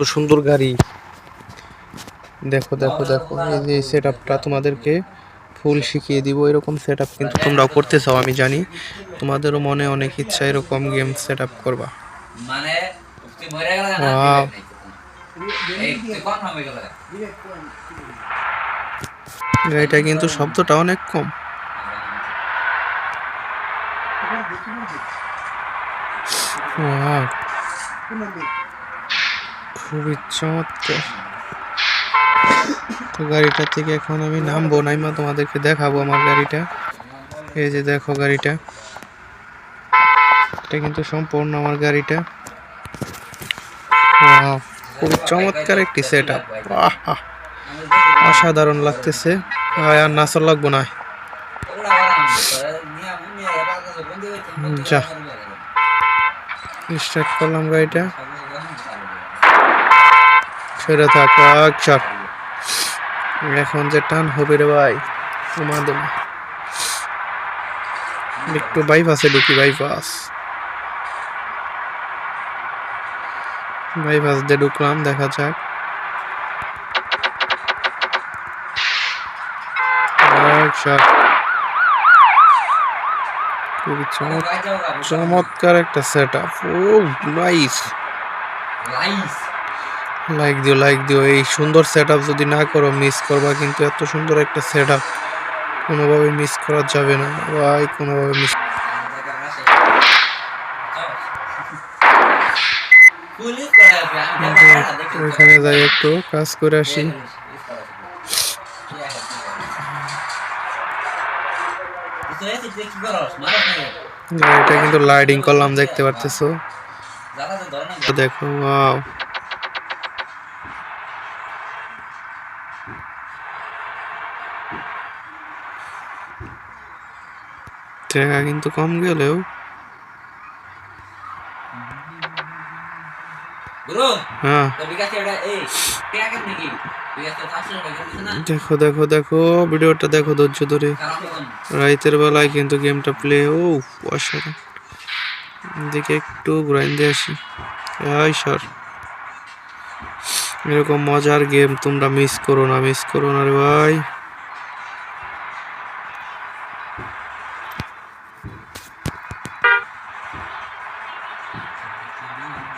সুন্দর গাড়ি। দেখো দেখো দেখো এই যে সেট আপটা তোমাদেরকে ফুল শিখিয়ে দিব এরকম সেট আপ কিন্তু তোমরাও করতে চাও আমি জানি। তোমাদেরও মনে অনেক ইচ্ছা এরকম গেম সেট আপ করবা। মানে গাড়িটা কিন্তু শব্দটা অনেক কম। Wow, খুবই চমৎকার। তো গাড়িটা থেকে এখন আমি নামবো, নাইমা তোমাদেরকে দেখাবো আমার গাড়িটা। এই যে দেখো গাড়িটা। এটা কিন্তু সম্পূর্ণ আমার গাড়িটা। খুবই চমৎকার একটি সেট আপ অসাধারণ লাগতেছে। আর নাচর লাগবো না। যা। স্টার্ট করলাম গাড়িটা। সেরে থাক আচ্ছা এখন যে টান হবে রে ভাই তোমাদের একটু বাইপাসে ঢুকি বাইপাস বাইপাস দিয়ে ঢুকলাম, দেখা যাক। খুবই চমৎকার একটা সেট আপ ও নাইস নাইস লাইক দিও লাইক দিও। এই সুন্দর সেট যদি না করো মিস করবা কিন্তু এত সুন্দর একটা সেট আপ কোনোভাবে মিস করা যাবে না। ভাই কোনোভাবে মিস ওইখানে যাই একটু কাজ করে আসি। এটা কিন্তু লাইটিং করলাম দেখতে পারতেছো। দেখো ওয়াও টাকা কিন্তু কম গেলেও। হ্যাঁ। দেখো দেখো দেখো ভিডিওটা দেখো ধৈর্য ধরে। রাইতের বেলায় কিন্তু গেমটা প্লে ও অসাধারণ। দিকে একটু গ্রাইন্ড দিয়ে আসি। এই সর। এরকম মজার গেম তোমরা মিস করো না মিস করো না রে ভাই।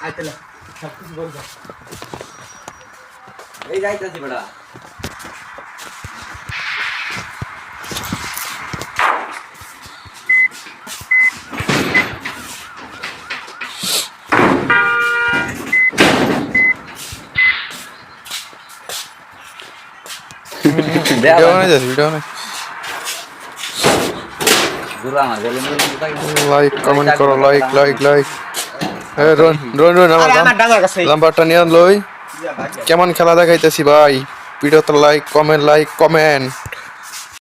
গুরু তোর মা বলে ভালো এই বরাবর এই যাইতাছি বড়া ভিডিও বানাই যাস ভিডিও বানাই গুরু আমার গলি মধ্যে তাই লাইক কমেন্ট করো লাইক লাইক লাইক নাম্বারটা নিয়ে লই কেমন খেলা দেখাইতেছি ভাই? ভিডিওতে লাইক কমেন্ট লাইক কমেন্ট